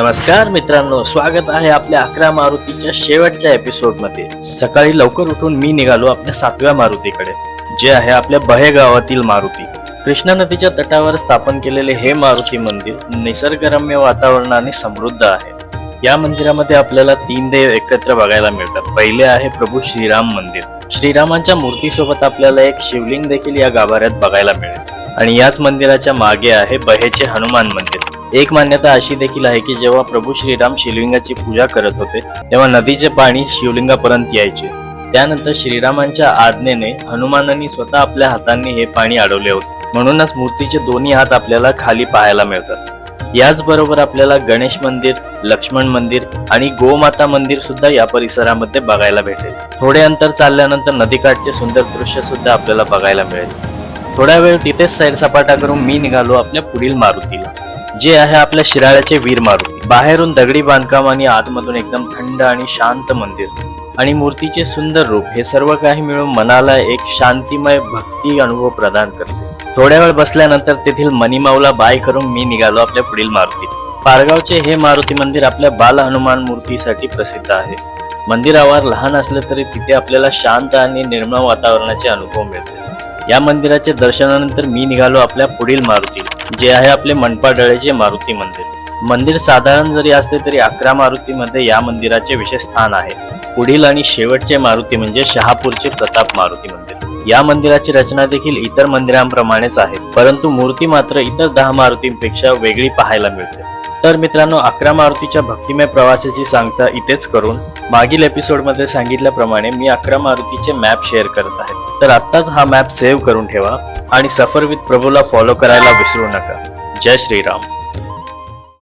नमस्कार मित्रांनो स्वागत आहे आपल्या अकरा मारुतीच्या शेवटच्या एपिसोडमध्ये. सकाळी लवकर उठून मी निघालो आपल्या सातव्या मारुतीकडे जे आहे आपल्या बहे गावातील मारुती. कृष्णा नदीच्या तटावर स्थापन केलेले हे मारुती मंदिर निसर्गरम्य वातावरणाने समृद्ध आहे. या मंदिरामध्ये आपल्याला तीन देव एकत्र बघायला मिळतात. पहिले आहे प्रभू श्रीराम मंदिर. श्रीरामांच्या मूर्तीसोबत आपल्याला एक शिवलिंग देखील या गाभाऱ्यात बघायला मिळेल. आणि याच मंदिराच्या मागे आहे बहेचे हनुमान मंदिर. एक मान्यता अशी देखील आहे की जेव्हा प्रभू श्रीराम शिवलिंगाची पूजा करत होते तेव्हा नदीचे पाणी शिवलिंगापर्यंत यायचे. त्यानंतर श्रीरामांच्या आज्ञेने हनुमानांनी स्वतः आपल्या हातांनी हे पाणी अडवले होते. म्हणूनच मूर्तीचे दोन्ही हात आपल्याला खाली पाहायला मिळतात. याचबरोबर आपल्याला गणेश मंदिर लक्ष्मण मंदिर आणि गोमाता मंदिर सुद्धा या परिसरामध्ये बघायला भेटेल. थोडे अंतर चालल्यानंतर नदीकाठचे सुंदर दृश्य सुद्धा आपल्याला बघायला मिळेल. थोड्या वेळ तिथेच सैरसपाटा करून मी निघालो आपल्या पुढील मारुतीला. जे आहे आपल्या शिराळ्याचे वीर मारुती. बाहेरून दगडी बांधकाम आणि आतमधून एकदम थंड आणि शांत मंदिर. आणि मूर्तीचे सुंदर रूप हे सर्व काही मिळून मनाला एक शांतिमय भक्ती अनुभव प्रदान करते. थोड्या वेळ बसल्यानंतर तेथील मणिमाऊला बाय करून मी निघालो आपल्या पुढील मारुती पारगावचे हे मारुती मंदिर आपल्या बाल हनुमान मूर्तीसाठी प्रसिद्ध आहे. मंदिरावर लहान असलं तरी तिथे आपल्याला शांत आणि निर्मळ वातावरणाचे अनुभव मिळते. या मंदिराच्या दर्शनानंतर मी निघालो आपल्या पुढील मारुती जे आहे आपले मनपाडळेचे मारुती मंदिर. मंदिर साधारण जरी असले तरी अकरा मारुतीमध्ये या मंदिराचे विशेष स्थान आहे. पुढील आणि शेवटचे मारुती म्हणजे शहापूरचे प्रताप मारुती मंदिर. या मंदिराची रचना देखील इतर मंदिरांप्रमाणेच आहे परंतु मूर्ती मात्र इतर दहा मारुतींपेक्षा वेगळी पाहायला मिळते. तर मित्रांनो अकरा मारुतीच्या भक्तिमय प्रवासाची सांगता इथेच करून मागील एपिसोडमध्ये सांगितल्याप्रमाणे मी अकरा मारुतीचे मॅप शेअर करत आहे. तर आत्ताच हा मॅप सेव्ह करून ठेवा आणि सफर विथ प्रभूला फॉलो करायला विसरू नका. जय श्रीराम.